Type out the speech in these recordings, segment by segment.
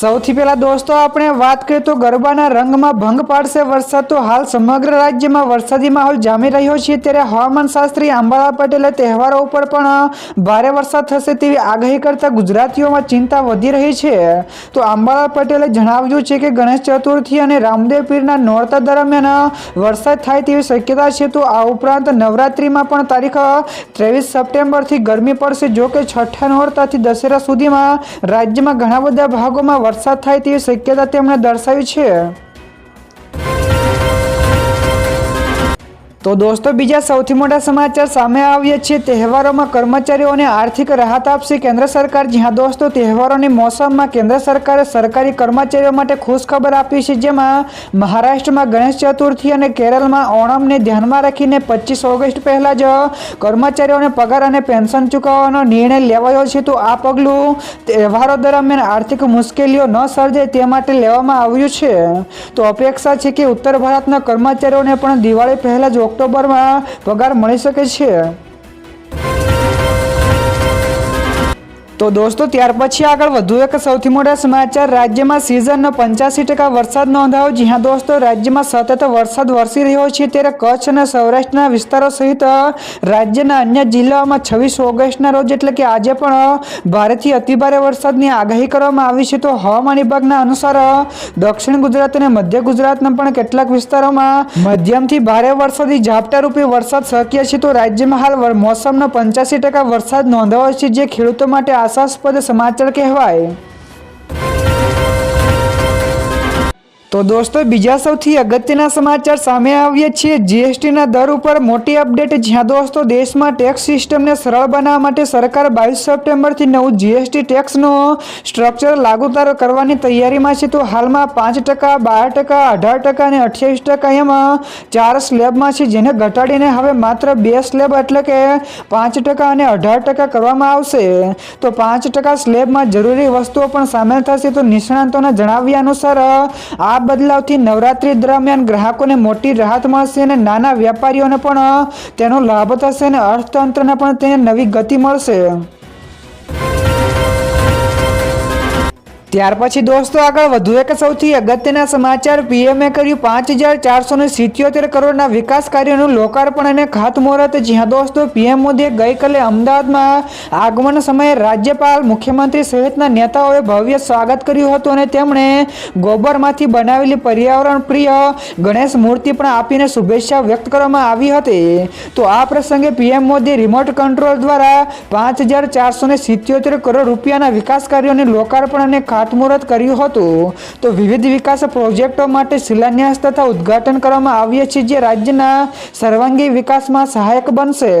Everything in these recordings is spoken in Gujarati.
સૌથી પહેલા દોસ્તો, આપણે વાત કરીએ તો ગરબાના રંગમાં ભંગ પાડશે વરસાદ. તો હાલ સમગ્ર રાજ્યમાં વરસાદી માહોલ જામી રહ્યો છે. ત્યારે હવામાન શાસ્ત્રી અંબાલા પટેલે તહેવારો ઉપર પણ ભારે વરસાદ થશે તેવી આગાહી કરતા ગુજરાતીઓમાં ચિંતા વધી રહી છે. તો અંબાળા પટેલે જણાવ્યું છે કે ગણેશ ચતુર્થી અને રામદેવ પીરના નોરતા દરમિયાન વરસાદ થાય તેવી શક્યતા છે. તો આ ઉપરાંત નવરાત્રિમાં પણ તારીખ ત્રેવીસ સપ્ટેમ્બરથી ગરમી પડશે. જો કે છઠ્ઠા નોરતાથી દશેરા સુધીમાં રાજ્યમાં ઘણા બધા ભાગોમાં વરસાદ થાય તેવી શક્યતા તેમણે દર્શાવી છે. તો દોસ્તો, બીજા સૌથી મોટા સમાચાર સામે આવ્યા છે. તહેવારોમાં કર્મચારીઓને આર્થિક રાહત આપશે કેન્દ્ર સરકાર. જ્યાં દોસ્તો, તહેવારોની મોસમમાં કેન્દ્ર સરકારે સરકારી કર્મચારીઓ માટે ખુશ ખબર આપી છે. જેમાં મહારાષ્ટ્રમાં ગણેશ ચતુર્થી અને કેરળમાં ઓણમને ધ્યાનમાં રાખીને પચીસ ઓગસ્ટ પહેલાં જ કર્મચારીઓને પગાર અને પેન્શન ચૂકવવાનો નિર્ણય લેવાયો છે. તો આ પગલું તહેવારો દરમિયાન આર્થિક મુશ્કેલીઓ ન સર્જાય તે માટે લેવામાં આવ્યું છે. તો અપેક્ષા છે કે ઉત્તર ભારતના કર્મચારીઓને પણ દિવાળી પહેલાં જ ઓક્ટોબરમાં પગાર મળી શકે છે. તો દોસ્તો, ત્યાર પછી આગળ વધુ એક સૌથી મોટા સમાચાર. રાજ્યમાં સિઝનનો પંચ્યાસી ટકા વરસાદ નોંધાયો, જ્યાં દોસ્તો, રાજ્યમાં સતત વરસાદ વરસી રહ્યો છે. ત્યારે કચ્છ અને સૌરાષ્ટ્રના વિસ્તારો સહિત રાજ્યના અન્ય જિલ્લાઓમાં છવ્વીસ ઓગસ્ટના રોજ એટલે કે આજે પણ ભારેથી અતિભારે વરસાદની આગાહી કરવામાં આવી છે. તો હવામાન વિભાગના અનુસાર દક્ષિણ ગુજરાત અને મધ્ય ગુજરાતના પણ કેટલાક વિસ્તારોમાં મધ્યમથી ભારે વરસાદી ઝાપટા રૂપે વરસાદ શક્ય છે. તો રાજ્યમાં હાલ મોસમનો પંચ્યાસી ટકા વરસાદ નોંધાયો છે, જે ખેડૂતો માટે આશાસ્પદ સમાચાર કહેવાય. તો દોસ્તો, બીજા સૌથી અગત્યના સમાચાર સામે આવ્યા છીએ. જીએસટીના દર ઉપર મોટી અપડેટ. જ્યાં દોસ્તો, દેશમાં ટેક્સ સિસ્ટમને સરળ બનાવવા માટે સરકાર બાવીસ સપ્ટેમ્બરથી નવું જીએસટી ટેક્સનો સ્ટ્રક્ચર લાગુ કરવાની તૈયારીમાં છે. તો હાલમાં પાંચ ટકા, બાર ટકા, અઢાર ટકા અને અઠ્યાવીસ ટકા એમાં ચાર સ્લેબમાં છે, જેને ઘટાડીને હવે માત્ર બે સ્લેબ એટલે કે પાંચ ટકા અને અઢાર ટકા કરવામાં આવશે. તો પાંચ ટકા સ્લેબમાં જરૂરી વસ્તુઓ પણ સામેલ થશે. તો નિષ્ણાંતોના જણાવ્યા અનુસાર આ બદલાવથી નવરાત્રી દરમિયાન ગ્રાહકોને મોટી રાહત મળશે અને નાના વેપારીઓને પણ તેનો લાભ થશે અને અર્થતંત્રને પણ તેને નવી ગતિ મળશે. ત્યાર પછી દોસ્તો આગળ વધુ એક સૌથી અગત્યના સમાચાર. પીએમએ કર્યું પાંચ હજાર ચારસો સિત્યોતેર કરોડના વિકાસ કાર્યોનું લોકાર્પણ અને ખાતમુહૂર્ત. જ્યાં દોસ્તો પીએમ મોદીએ ગઈકાલે અમદાવાદમાં આગમન સમયે રાજ્યપાલ, મુખ્યમંત્રી સહિતના નેતાઓએ ભવ્ય સ્વાગત કર્યું હતું અને તેમણે ગોબરમાંથી બનાવેલી પર્યાવરણ પ્રિય ગણેશ મૂર્તિ પણ આપીને શુભેચ્છા વ્યક્ત કરવામાં આવી હતી. તો આ પ્રસંગે પીએમ મોદી રિમોટ કંટ્રોલ દ્વારા પાંચ હજાર ચારસો સિત્યોતેર કરોડ રૂપિયાના વિકાસ કાર્યોનું લોકાર્પણ અને ખાતમુહૂર્ત કર્યું હતું, તો વિવિધ વિકાસ પ્રોજેક્ટો માટે શિલાન્યાસ તથા ઉદ્ઘાટન કરવામાં આવ્યા છે જે રાજ્યના સર્વાંગી વિકાસમાં સહાયક બનશે.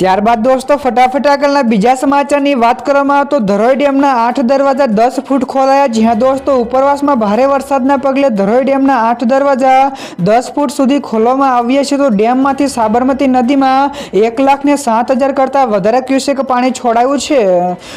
ત્યારબાદ દોસ્તો, ફટાફટ આગળના બીજા સમાચારની વાત કરવામાં તો ધરોઈ ડેમના આઠ દરવાજા દસ ફૂટ ખોલાયા, જ્યાં દોસ્તો ઉપરવાસમાં ભારે વરસાદના પગલે ધરોઈ ડેમના આઠ દરવાજા દસ ફૂટ સુધી ખોલવામાં આવ્યા છે. તો ડેમમાંથી સાબરમતી નદીમાં એક લાખ ને સાત હજાર કરતાં વધારે ક્યુસેક પાણી છોડાયું છે.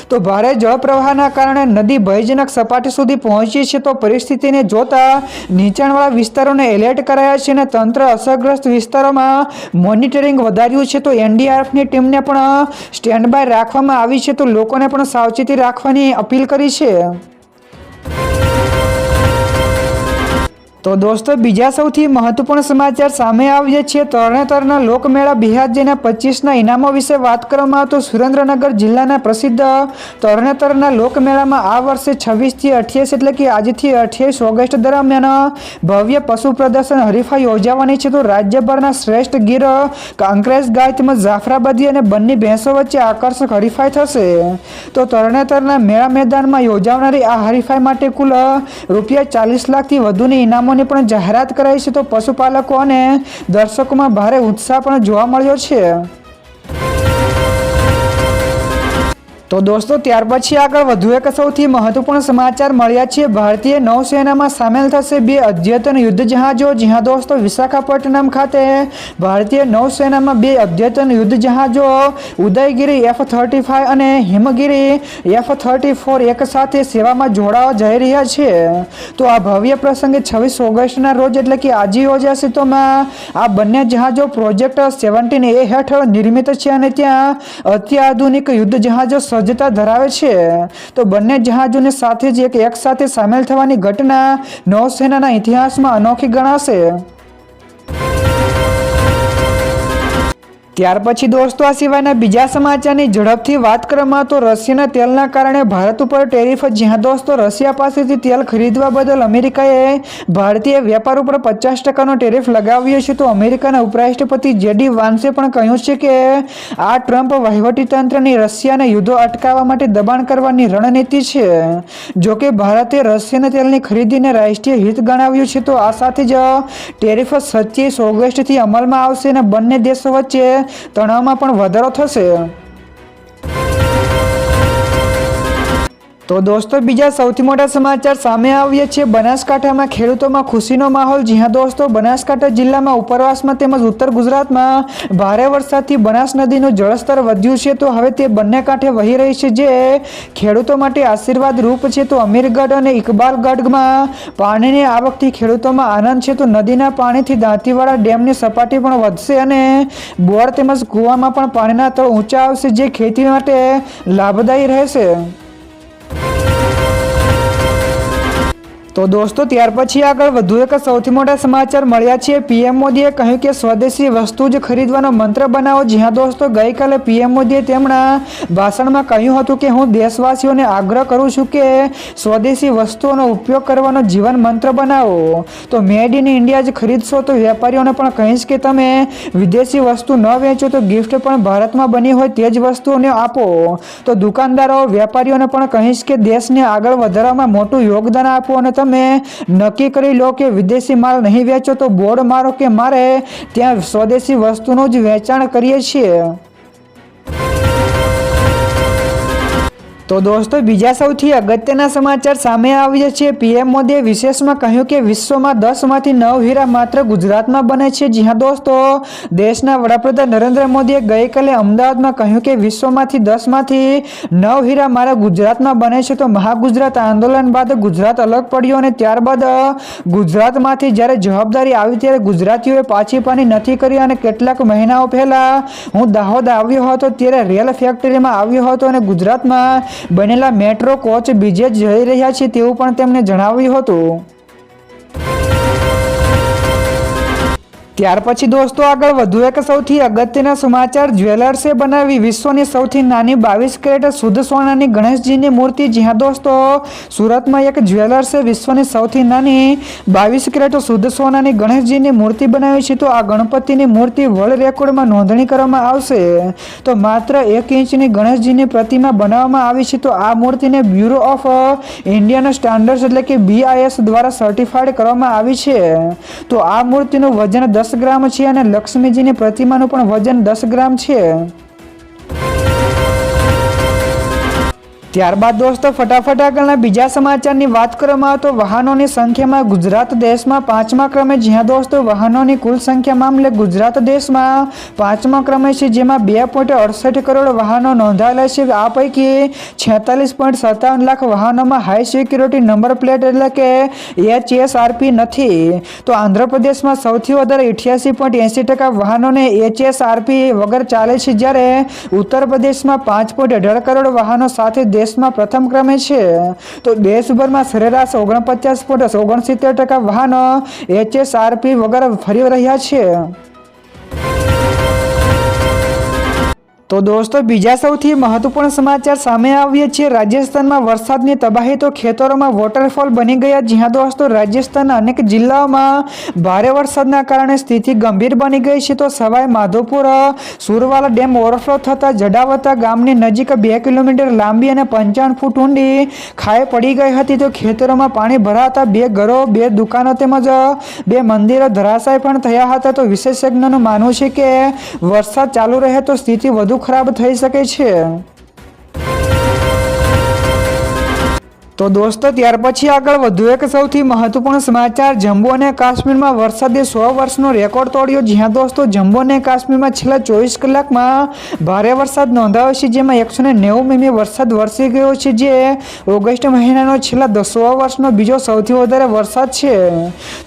તો ભારે જળપ્રવાહના કારણે નદી ભયજનક સપાટી સુધી પહોંચી છે. તો પરિસ્થિતિને જોતા નીચાણવાળા વિસ્તારોને એલર્ટ કરાયા છે અને તંત્ર અસરગ્રસ્ત વિસ્તારોમાં મોનિટરિંગ વધાર્યું છે. તો એનડીઆરએફની ટીમને પણ સ્ટેન્ડ બાય રાખવામાં આવી છે, તો લોકોને પણ સાવચેતી રાખવાની અપીલ કરી છે. તો દોસ્તો, બીજા સૌથી મહત્વપૂર્ણ સમાચાર સામે આવ્યા છે. તરણેતરના લોકમેળા બિહારજીના પચીસના ઇનામો વિશે વાત કરવામાં આવતો સુરેન્દ્રનગર જિલ્લાના પ્રસિદ્ધ તરણેતરના લોકમેળામાં આ વર્ષે છવ્વીસથી અઠ્યાવીસ એટલે કે આજથી અઠ્યાવીસ ઓગસ્ટ દરમિયાન ભવ્ય પશુ પ્રદર્શન હરીફાઈ યોજાવાની છે. તો રાજ્યભરના શ્રેષ્ઠ ગીર કાંકરેજ ગાય તેમજ જાફરાબાદી અને બંને ભેંસો વચ્ચે આકર્ષક હરીફાઈ થશે. તો તરણેતરના મેળા મેદાનમાં યોજાનારી આ હરીફાઈ માટે કુલ રૂપિયા ચાલીસ લાખથી વધુની ઇનામોની પણ જાહેરાત કરાઈ છે તો પશુપાલકો અને દર્શકોમાં ભારે ઉત્સાહ પણ જોવા મળ્યો છે. તો દોસ્તો ત્યાર પછી આગળ વધુ એક સૌથી મહત્વપૂર્ણ સમાચાર મળ્યા છે. ભારતીય નૌસેનામાં સામેલ થશે બે અદ્યતન યુદ્ધ જહાજો જ્યાં દોસ્તો વિશાખાપટ્ટનમ ખાતે ભારતીય નૌસેનામાં બે અદ્યતન યુદ્ધ જહાજો ઉદયગીરી એફ થર્ટી ફાઇવ અને હિમગીરી એફ થર્ટી ફોર એક સાથે સેવામાં જોડાવા જઈ રહ્યા છે. તો આ ભવ્ય પ્રસંગે છવ્વીસ ઓગસ્ટના રોજ એટલે કે આજે યોજાશે, તો આ બંને જહાજો પ્રોજેક્ટ સેવન્ટીન એ હેઠળ નિર્મિત છે અને ત્યાં અત્યાધુનિક યુદ્ધ જહાજો સજ્જતા ધરાવે છે, તો બંને જહાજોને સાથે જ એક એક સાથે સામેલ થવાની ઘટના નૌસેનાના ઇતિહાસમાં અનોખી ગણાશે. ત્યાર પછી દોસ્તો, આ સિવાયના બીજા સમાચારની ઝડપથી વાત કરવામાં તો રશિયાના તેલના કારણે ભારત ઉપર ટેરિફ જ્યાં દોસ્તો, રશિયા પાસેથી તેલ ખરીદવા બદલ અમેરિકાએ ભારતીય વેપાર ઉપર પચાસ ટકાનો ટેરિફ લગાવ્યો છે. તો અમેરિકાના ઉપરાષ્ટ્રપતિ જેડી વાન્સે પણ કહ્યું છે કે આ ટ્રમ્પ વહીવટીતંત્રની રશિયાને યુદ્ધો અટકાવવા માટે દબાણ કરવાની રણનીતિ છે. જોકે ભારતે રશિયાના તેલની ખરીદીને રાષ્ટ્રીય હિત ગણાવ્યું છે. તો આ સાથે જ ટેરિફ સત્યાવીસ ઓગસ્ટથી અમલમાં આવશે અને બંને દેશો વચ્ચે તણાવમાં પણ વધારો થશે? તો દોસ્તો, બીજા સૌથી મોટા સમાચાર સામે આવીએ છીએ બનાસકાંઠામાં ખેડૂતોમાં ખુશીનો માહોલ. જ્યાં દોસ્તો, બનાસકાંઠા જિલ્લામાં ઉપરવાસમાં તેમજ ઉત્તર ગુજરાતમાં ભારે વરસાદથી બનાસ નદીનું જળસ્તર વધ્યું છે. તો હવે તે બંને કાંઠે વહી રહી છે જે ખેડૂતો માટે આશીર્વાદ રૂપ છે. તો અમીરગઢ અને ઇકબાલગઢમાં પાણીની આવકથી ખેડૂતોમાં આનંદ છે. તો નદીના પાણીથી દાંતીવાડા ડેમની સપાટી પણ વધશે અને બોર તેમજ કૂવામાં પણ પાણીના તળ ઊંચા આવશે, જે ખેતી માટે લાભદાયી રહેશે. તો દોસ્તો, ત્યાર પછી આગળ વધુ એક સૌથી મોટા સમાચાર મળ્યા છે. પીએમ મોદીએ કહ્યું કે સ્વદેશી વસ્તુ જ ખરીદવાનો મંત્ર બનાવો. જ્યાં દોસ્તો, ગઈકાલે પીએમ મોદીએ તેમના ભાષણમાં કહ્યું હતું કે, હું દેશવાસીઓને આગ્રહ કરું છું કે સ્વદેશી વસ્તુઓનો ઉપયોગ કરવાનો જીવન મંત્ર બનાવો. તો મેડ ઇન ઇન્ડિયા જ ખરીદશો તો વેપારીઓને પણ કહીશ કે, તમે વિદેશી વસ્તુ ન વેચો તો ગિફ્ટ પણ ભારતમાં બની હોય તે જ વસ્તુઓને આપો. તો દુકાનદારો, વેપારીઓને પણ કહીશ કે, દેશને આગળ વધારવામાં મોટું યોગદાન આપો અને તમે નક્કી કરી લો કે વિદેશી માલ નહીં વેચો તો બોર્ડ મારો કે મારે? ત્યાં સ્વદેશી વસ્તુનું જ વેચાણ કરીએ છીએ. તો દોસ્તો, બીજા સૌથી અગત્યના સમાચાર સામે આવ્યા છે. પીએમ મોદીએ વિશેષમાં કહ્યું કે વિશ્વમાં દસમાંથી નવ હીરા માત્ર ગુજરાતમાં બને છે. જ્યાં દોસ્તો, દેશના વડાપ્રધાન નરેન્દ્ર મોદીએ ગઈકાલે અમદાવાદમાં કહ્યું કે વિશ્વમાંથી દસમાંથી નવ હીરા મારા ગુજરાતમાં બને છે. તો મહાગુજરાત આંદોલન બાદ ગુજરાત અલગ પડ્યું અને ત્યારબાદ ગુજરાતમાંથી જ્યારે જવાબદારી આવી ત્યારે ગુજરાતીઓએ પાછી પાની નથી કરી અને કેટલાક મહિનાઓ પહેલાં હું દાહોદ આવ્યો હતો, ત્યારે રેલ ફેક્ટરીમાં આવ્યો હતો અને ગુજરાતમાં બનેલા મેટ્રો કોચ બીજે જઈ રહ્યા છે તેવું પણ તેમણે જણાવ્યું હતું. ત્યાર પછી દોસ્તો આગળ વધુ એક સૌથી અગત્યના સમાચાર જ્વેલર્સે બનાવી વિશ્વની સૌથી નાની બાવીસ કેરેટ શુદ્ધ સોનાની ગણેશજીની મૂર્તિ. જ્યાં દોસ્તો, સુરતમાં એક જ્વેલર્સે વિશ્વની સૌથી નાની બાવીસ કેરેટ શુદ્ધ સોનાની ગણેશજીની મૂર્તિ બનાવી છે. તો આ ગણપતિની મૂર્તિ વર્લ્ડ રેકોર્ડમાં નોંધણી કરવામાં આવશે. તો માત્ર એક ઇંચની ગણેશજીની પ્રતિમા બનાવવામાં આવી છે. તો આ મૂર્તિને બ્યુરો ઓફ ઇન્ડિયન સ્ટાન્ડર્ડ્સ એટલે કે બીઆઈએસ દ્વારા સર્ટિફાઈડ કરવામાં આવી છે. તો આ મૂર્તિનું વજન દસ ગ્રામ છે અને લક્ષ્મીજીની પ્રતિમાનું પણ વજન દસ ગ્રામ છે. ત્યારબાદ દોસ્તો, ફટાફટ આગળના બીજા સમાચારની વાત કરવામાં આવે તો વાહનોની સંખ્યામાં ગુજરાત દેશમાં પાંચમા ક્રમે જ્યાં દોસ્તો, વાહનોની કુલ સંખ્યા મામલે ગુજરાત દેશમાં પાંચમા ક્રમે છે, જેમાં બે પોઈન્ટ અડસઠ કરોડ વાહનો નોંધાયેલા છે. આ પૈકી છેતાલીસ પોઈન્ટ સત્તાવન લાખ વાહનોમાં હાઈ સિક્યુરિટી નંબર પ્લેટ એટલે કે એચએસઆરપી નથી. તો આંધ્રપ્રદેશમાં સૌથી વધારે અઠ્યાસી પોઈન્ટ એંસી ટકા વાહનોને એચએસઆરપી વગર ચાલે છે, જ્યારે ઉત્તર પ્રદેશમાં પાંચ પોઈન્ટ અઢાર કરોડ વાહનો સાથે દેશમાં પ્રથમ ક્રમે છે. તો દેશભરમાં સરેરાશ ઓગણપચાસ પોઈન્ટ ઓગણસિત્તેર ટકા વાહનો એચએસઆરપી વગર ફરી રહ્યા છે. તો દોસ્તો, બીજા સૌથી મહત્વપૂર્ણ સમાચાર સામે આવ્યા છે. રાજસ્થાનમાં વરસાદની તબાહી તો ખેતરોમાં વોટરફોલ બની ગયા. જ્યાં દોસ્તો, રાજસ્થાનના અનેક જિલ્લાઓમાં ભારે વરસાદના કારણે સ્થિતિ ગંભીર બની ગઈ છે. તો સવાઈ માધોપુર, સુરવાલા ડેમ ઓવરફ્લો થતાં જડાવતા ગામની નજીક બે કિલોમીટર લાંબી અને પંચાવન ફૂટ ઊંડી ખાઈ પડી ગઈ હતી. તો ખેતરોમાં પાણી ભરાતા બે ઘરો, બે દુકાનો તેમજ બે મંદિરો ધરાશાય પણ થયા હતા. તો વિશેષજ્ઞનું માનવું છે કે વરસાદ ચાલુ રહે તો સ્થિતિ વધુ ખરાબ થઈ શકે છે? તો દોસ્તો, ત્યાર પછી આગળ વધુ એક સૌથી મહત્વપૂર્ણ સમાચાર. જમ્મુ અને કાશ્મીરમાં વરસાદે સો વર્ષનો રેકોર્ડ તોડ્યો, જ્યાં દોસ્તો, જમ્મુ અને કાશ્મીરમાં છેલ્લા ચોવીસ કલાકમાં ભારે વરસાદ નોંધાયો છે, જેમાં એકસો ને નેવું મીમી વરસાદ વરસી ગયો છે, જે ઓગસ્ટ મહિનાનો છેલ્લા સો વર્ષનો બીજો સૌથી વધારે વરસાદ છે.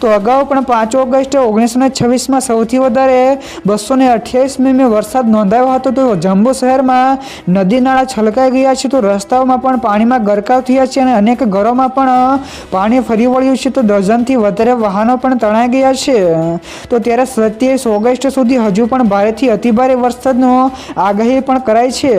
તો અગાઉ પણ પાંચ ઓગસ્ટ ઓગણીસો ને છવ્વીસમાં સૌથી વધારે બસો ને અઠ્યાવીસ મીમી વરસાદ નોંધાયો હતો, તો જમ્મુ શહેરમાં નદી નાળા છલકાઈ ગયા છે, તો રસ્તાઓમાં પણ પાણીમાં ગરકાવ થયા છે અને અનેક ઘરોમાં પણ પાણી ફરી વળ્યું છે. તો ડઝનથી વધારે વાહનો પણ તણાઈ ગયા છે. તો ત્યારે સત્યાવીસ ઓગસ્ટ સુધી હજુ પણ ભારેથી અતિભારે વરસાદનો આગાહી પણ કરાઈ છે.